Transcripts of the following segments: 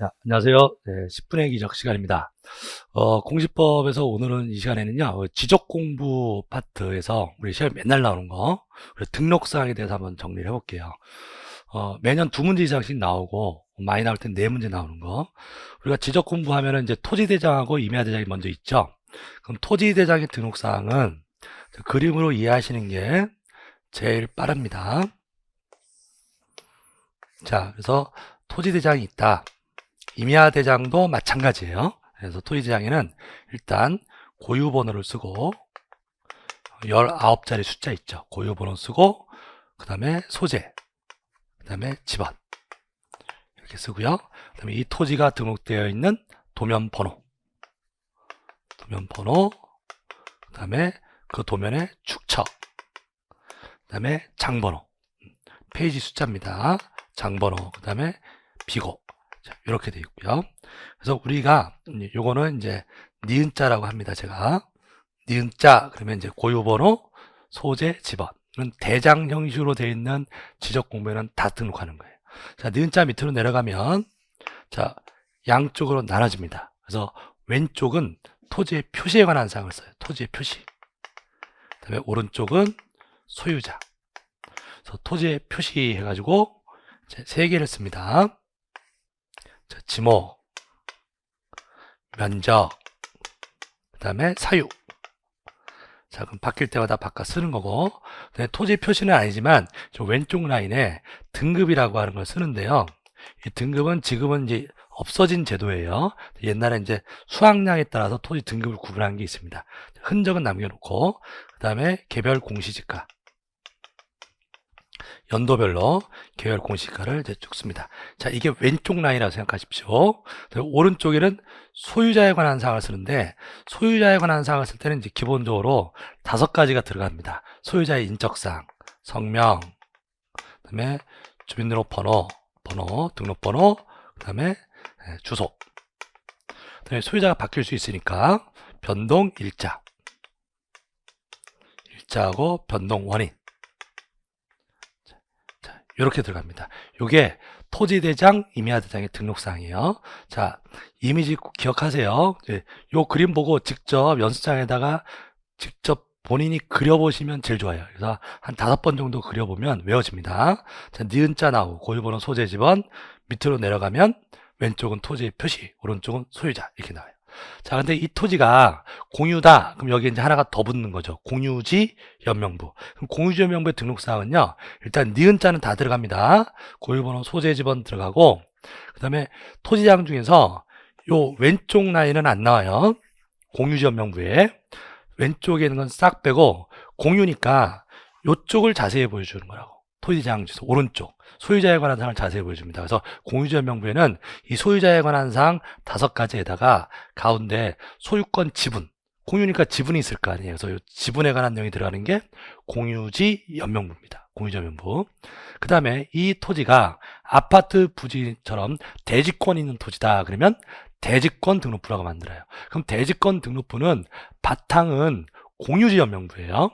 자, 안녕하세요. 네, 10분의 기적 시간입니다. 어, 공시법에서 오늘은 이 시간에는요, 어, 지적 공부 파트에서 우리 시험 맨날 나오는 거, 등록사항에 대해서 한번 정리를 해볼게요. 어, 매년 두 문제 이상씩 나오고, 많이 나올 땐 네 문제 나오는 거. 우리가 지적 공부하면은 이제 토지대장하고 임야대장이 먼저 있죠. 그럼 토지대장의 등록사항은 그림으로 이해하시는 게 제일 빠릅니다. 자, 그래서 토지대장이 있다. 임야 대장도 마찬가지예요. 그래서 토지대장에는 일단 고유 번호를 쓰고 19자리 숫자 있죠. 고유 번호 쓰고 그 다음에 소재, 그 다음에 집안 이렇게 쓰고요. 그 다음에 이 토지가 등록되어 있는 도면 번호 도면 번호 그 다음에 그 도면의 축처 그 다음에 장번호 페이지 숫자입니다. 장번호 그 다음에 비고 자, 이렇게 돼 있고요. 그래서 우리가 음, 요거는 이제 니은자라고 합니다. 제가 니은자 그러면 이제 고유번호, 소재, 집어는 대장 형식으로 되어 있는 지적 공부에는 다 등록하는 거예요. 자, 니은자 밑으로 내려가면 자 양쪽으로 나눠집니다. 그래서 왼쪽은 토지의 표시에 관한 사항을 써요. 토지의 표시. 그다음에 오른쪽은 소유자. 그래서 토지의 표시 해가지고 세 개를 씁니다. 자, 지모, 면적, 그 다음에 사유. 자, 그럼 바뀔 때마다 바꿔 쓰는 거고, 토지 표시는 아니지만, 저 왼쪽 라인에 등급이라고 하는 걸 쓰는데요. 이 등급은 지금은 이제 없어진 제도예요. 옛날에 이제 수확량에 따라서 토지 등급을 구분한 게 있습니다. 흔적은 남겨놓고, 그 다음에 개별 공시지가. 연도별로 계열 공시가를 이제 쭉 씁니다. 자, 이게 왼쪽 라인이라고 생각하십시오. 오른쪽에는 소유자에 관한 사항을 쓰는데 소유자에 관한 사항을 쓸 때는 이제 기본적으로 다섯 가지가 들어갑니다. 소유자의 인적사항, 성명, 그다음에 주민등록번호, 번호, 등록번호, 그다음에 예, 주소. 그다음에 소유자가 바뀔 수 있으니까 변동 일자, 일자하고 변동 원인. 이렇게 들어갑니다. 이게 토지대장, 임야대장의 등록사항이에요. 자, 이미지 꼭 기억하세요. 이제 요 그림 보고 직접 연습장에다가 직접 본인이 그려보시면 제일 좋아요. 그래서 한 다섯 번 정도 그려보면 외워집니다. 자, 니은자 나오고 고유번호 소재 집원 밑으로 내려가면 왼쪽은 토지의 표시, 오른쪽은 소유자 이렇게 나와요. 자, 근데 이 토지가 공유다. 그럼 여기 이제 하나가 더 붙는 거죠. 공유지 연명부. 그럼 공유지 연명부의 등록사항은요. 일단 니은 자는 다 들어갑니다. 고유번호 소재 지번 들어가고 그다음에 토지장 중에서 요 왼쪽 라인은 안 나와요. 공유지 연명부에 왼쪽에 있는 건 싹 빼고 공유니까 요쪽을 자세히 보여주는 거라고. 토지장 주소 오른쪽 소유자에 관한 사항을 자세히 보여줍니다. 그래서 공유자 명부에는 이 소유자에 관한 사항 다섯 가지에다가 가운데 소유권 지분 공유니까 지분이 있을 거 아니에요. 그래서 이 지분에 관한 내용이 들어가는 게 공유지 연명부입니다. 공유자 명부. 그 다음에 이 토지가 아파트 부지처럼 대지권 있는 토지다. 그러면 대지권 등록부라고 만들어요. 그럼 대지권 등록부는 바탕은 공유지 연명부예요.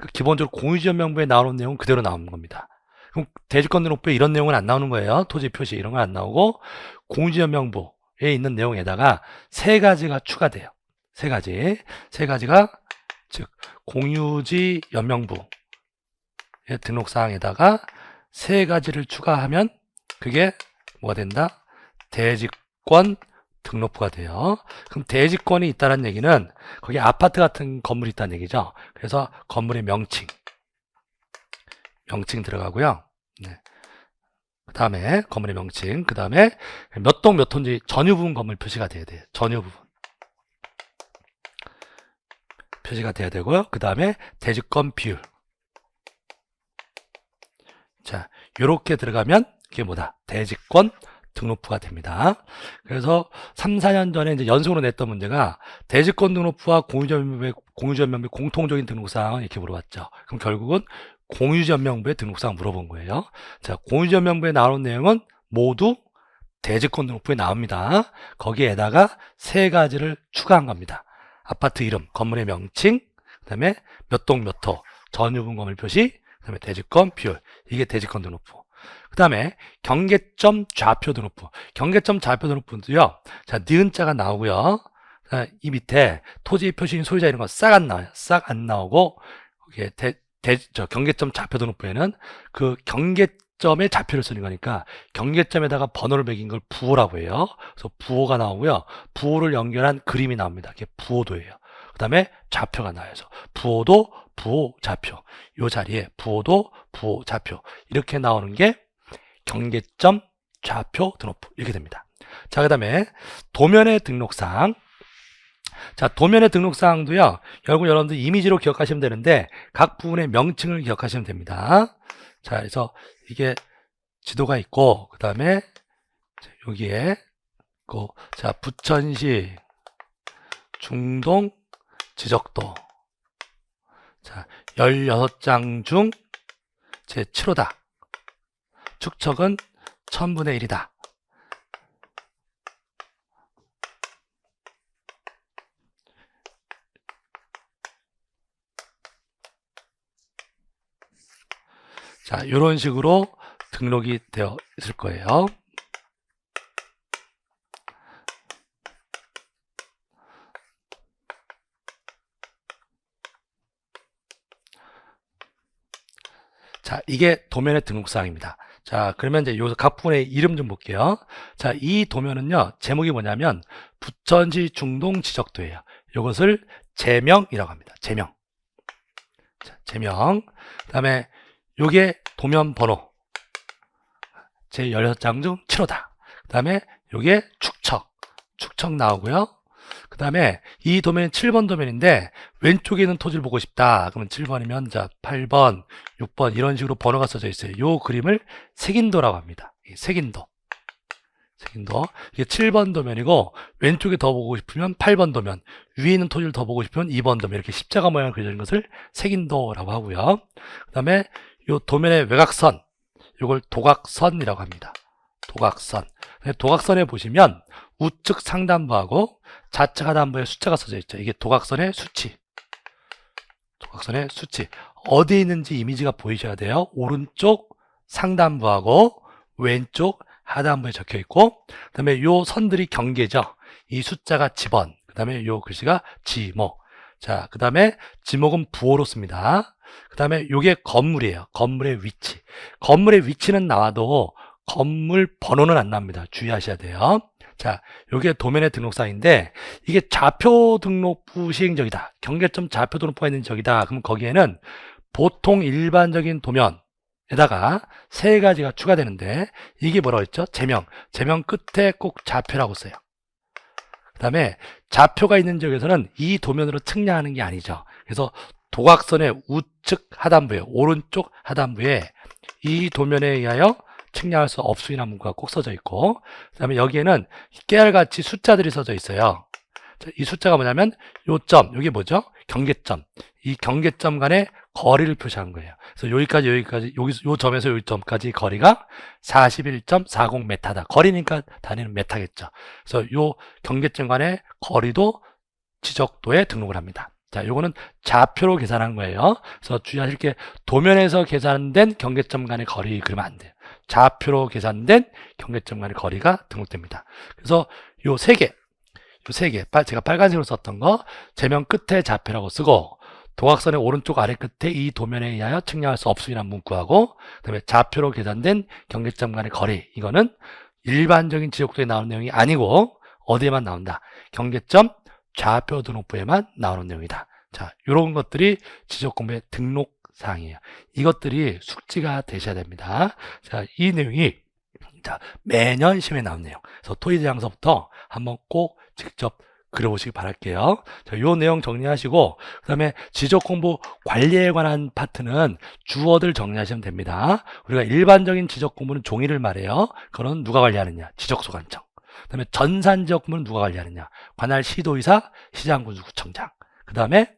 그 기본적으로 공유지원 명부에 나오는 내용은 그대로 나오는 겁니다. 그럼 대지권 등록부에 이런 내용은 안 나오는 거예요. 토지 표시 이런 건 안 나오고 공유지원 명부에 있는 내용에다가 세 가지가 추가돼요. 세 가지. 세 가지가 즉 공유지 연명부의 등록 사항에다가 세 가지를 추가하면 그게 뭐가 된다? 대지권 등록부가 돼요. 그럼 대지권이 있다는 얘기는 거기 아파트 같은 건물이 있다는 얘기죠. 그래서 건물의 명칭, 명칭 들어가고요. 네. 그 다음에 건물의 명칭, 그 다음에 몇 동몇 호인지 전유 부분 건물 표시가 돼야 돼요. 전유 부분. 표시가 돼야 되고요. 그 다음에 대지권 비율. 자, 요렇게 들어가면 그게 뭐다? 대지권 등록부가 됩니다. 그래서 3, 4년 전에 이제 연속으로 냈던 문제가 대지권 등록부와 공유전명부의 공유전명부의 공통적인 등록사항은 이렇게 물어봤죠. 그럼 결국은 공유전명부의 등록사항 물어본 거예요. 자, 공유전명부에 나오는 내용은 모두 대지권 등록부에 나옵니다. 거기에다가 세 가지를 추가한 겁니다. 아파트 이름, 건물의 명칭, 그 다음에 몇 동 몇 호, 전유분 건물 표시, 그 다음에 대지권 비율. 이게 대지권 등록부. 그 다음에 경계점 좌표 등록부. 경계점 좌표 등록부도요. 자, 니은 자가 나오고요. 자, 이 밑에 토지 표시인 소유자 이런 거 싹 안 나와요. 싹 안 나오고 이게 대, 대, 저 경계점 좌표 등록부에는 그 경계점의 좌표를 쓰는 거니까 경계점에다가 번호를 매긴 걸 부호라고 해요. 그래서 부호가 나오고요. 부호를 연결한 그림이 나옵니다. 이게 부호도예요. 그 다음에 좌표가 나와요. 그래서 부호도 부호 좌표. 이 자리에 부호도 부호 좌표. 이렇게 나오는 게 경계점 좌표 등록부. 이렇게 됩니다. 자, 그 다음에 도면의 등록상. 자, 도면의 등록사항도요, 결국 여러분들 이미지로 기억하시면 되는데, 각 부분의 명칭을 기억하시면 됩니다. 자, 그래서 이게 지도가 있고, 그 다음에 여기에, 그, 자, 부천시 중동 지적도. 자, 16장 중 제 7호다. 축척은 1000분의 1이다. 자, 이런 식으로 등록이 되어 있을 거예요. 자, 이게 도면의 등록사항입니다. 자, 그러면 이제 여기서 각 부분의 이름 좀 볼게요. 자, 이 도면은요, 제목이 뭐냐면, 부천시 중동 지적도예요. 이것을 제명이라고 합니다. 제명. 자, 제명. 그 다음에 요게 도면 번호. 제 16장 중 7호다. 그 다음에 요게 축척. 축척 나오고요. 그 다음에 이 도면이 7번 도면인데 왼쪽에 있는 토지를 보고 싶다. 그러면 7번이면 자 8번, 6번 이런 식으로 번호가 써져 있어요. 요 그림을 색인도라고 합니다. 이 색인도. 색인도. 이게 7번 도면이고 왼쪽에 더 보고 싶으면 8번 도면, 위에 있는 토지를 더 보고 싶으면 2번 도면 이렇게 십자가 모양을 그려진 것을 색인도라고 하고요. 그 다음에 요 도면의 외곽선, 요걸 도각선이라고 합니다. 도각선. 도각선에 보시면 우측 상단부하고 좌측 하단부에 숫자가 써져 있죠. 이게 도각선의 수치. 도각선의 수치. 어디에 있는지 이미지가 보이셔야 돼요. 오른쪽 상단부하고 왼쪽 하단부에 적혀 있고, 그 다음에 요 선들이 경계죠. 이 숫자가 지번, 그 다음에 요 글씨가 지목. 자, 그 다음에 지목은 부호로 씁니다. 그 다음에 요게 건물이에요. 건물의 위치. 건물의 위치는 나와도 건물 번호는 안 납니다. 주의하셔야 돼요. 자, 요게 도면의 등록사인데 이게 좌표 등록부 시행적이다. 경계점 좌표 등록부가 있는 적이다. 그럼 거기에는 보통 일반적인 도면에다가 세 가지가 추가되는데 이게 뭐라고 했죠? 제명. 제명 끝에 꼭 좌표라고 써요. 그 다음에 좌표가 있는 지역에서는 이 도면으로 측량하는 게 아니죠. 그래서 도각선의 우측 하단부에 오른쪽 하단부에 이 도면에 의하여 측량할 수 없음이라는 문구가 꼭 써져 있고 그 다음에 여기에는 깨알같이 숫자들이 써져 있어요. 자, 이 숫자가 뭐냐면 요점, 이게 뭐죠? 경계점. 이 경계점 간의 거리를 표시한 거예요. 그래서 여기까지 여기까지 여기 요 점에서 요 점까지 거리가 41.40m다. 거리니까 단위는 메타겠죠. 그래서 요 경계점 간의 거리도 지적도에 등록을 합니다. 자, 요거는 좌표로 계산한 거예요. 그래서 주의하실 게 도면에서 계산된 경계점 간의 거리 그러면 안 돼요. 좌표로 계산된 경계점 간의 거리가 등록됩니다. 그래서 요 세 개, 요 세 개, 제가 빨간색으로 썼던 거, 제면 끝에 좌표라고 쓰고, 도각선의 오른쪽 아래 끝에 이 도면에 의하여 측량할 수 없음이라는 문구하고, 그 다음에 좌표로 계산된 경계점 간의 거리, 이거는 일반적인 지적도에 나오는 내용이 아니고, 어디에만 나온다? 경계점 좌표 등록부에만 나오는 내용이다. 자, 이런 것들이 지적 공부의 등록 사항이에요. 이것들이 숙지가 되셔야 됩니다. 자, 이 내용이 자, 매년 시험에 나온 내용. 그래서 토의대장서부터 한번 꼭 직접 그려보시기 바랄게요. 자, 요 내용 정리하시고, 그 다음에 지적 공부 관리에 관한 파트는 주어들 정리하시면 됩니다. 우리가 일반적인 지적 공부는 종이를 말해요. 그거는 누가 관리하느냐? 지적소관청. 그 다음에 전산 지역 공부는 누가 관리하느냐? 관할 시도의사, 시장군수구청장. 그 다음에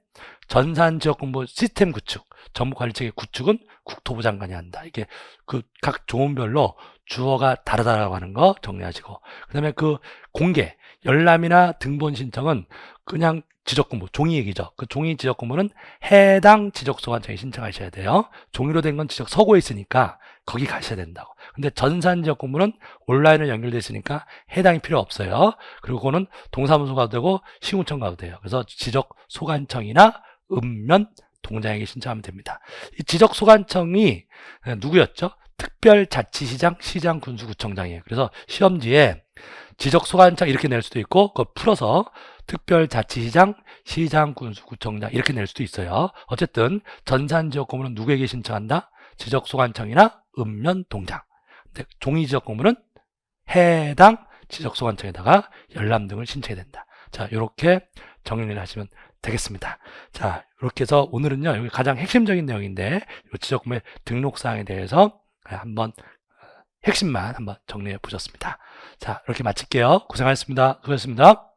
전산 지역 공부 시스템 구축, 정부 관리체계 구축은 국토부 장관이 한다. 이게 그 각 조문별로 주어가 다르다라고 하는 거 정리하시고 그다음에 그 공개 열람이나 등본 신청은 그냥 지적 공부 종이 얘기죠. 그 종이 지적 공부는 해당 지적 소관청에 신청하셔야 돼요. 종이로 된 건 지적 서고에 있으니까 거기 가셔야 된다고. 근데 전산 지역 공부는 온라인으로 연결돼 있으니까 해당이 필요 없어요. 그리고 그거는 동사무소 가도 되고 시군청 가도 돼요. 그래서 지적 소관청이나 읍면 동장에게 신청하면 됩니다. 이 지적 소관청이 누구였죠? 특별자치시장, 시장, 군수구청장이에요. 그래서 시험지에 지적 소관청 이렇게 낼 수도 있고 그거 풀어서 특별자치시장, 시장, 군수구청장 이렇게 낼 수도 있어요. 어쨌든 전산 지역 공부는 누구에게 신청한다? 지적 소관청이나 읍면 동장. 근데 종이 지적 공부는 해당 지적 소관청에다가 열람 등을 신청해야 된다. 자, 이렇게 정리를 하시면 되겠습니다. 자, 이렇게 해서 오늘은요, 여기 가장 핵심적인 내용인데, 이 지적 공부의 등록 사항에 대해서 한번 어, 핵심만 한번 정리해 보셨습니다. 자, 이렇게 마칠게요. 고생하셨습니다. 수고하셨습니다.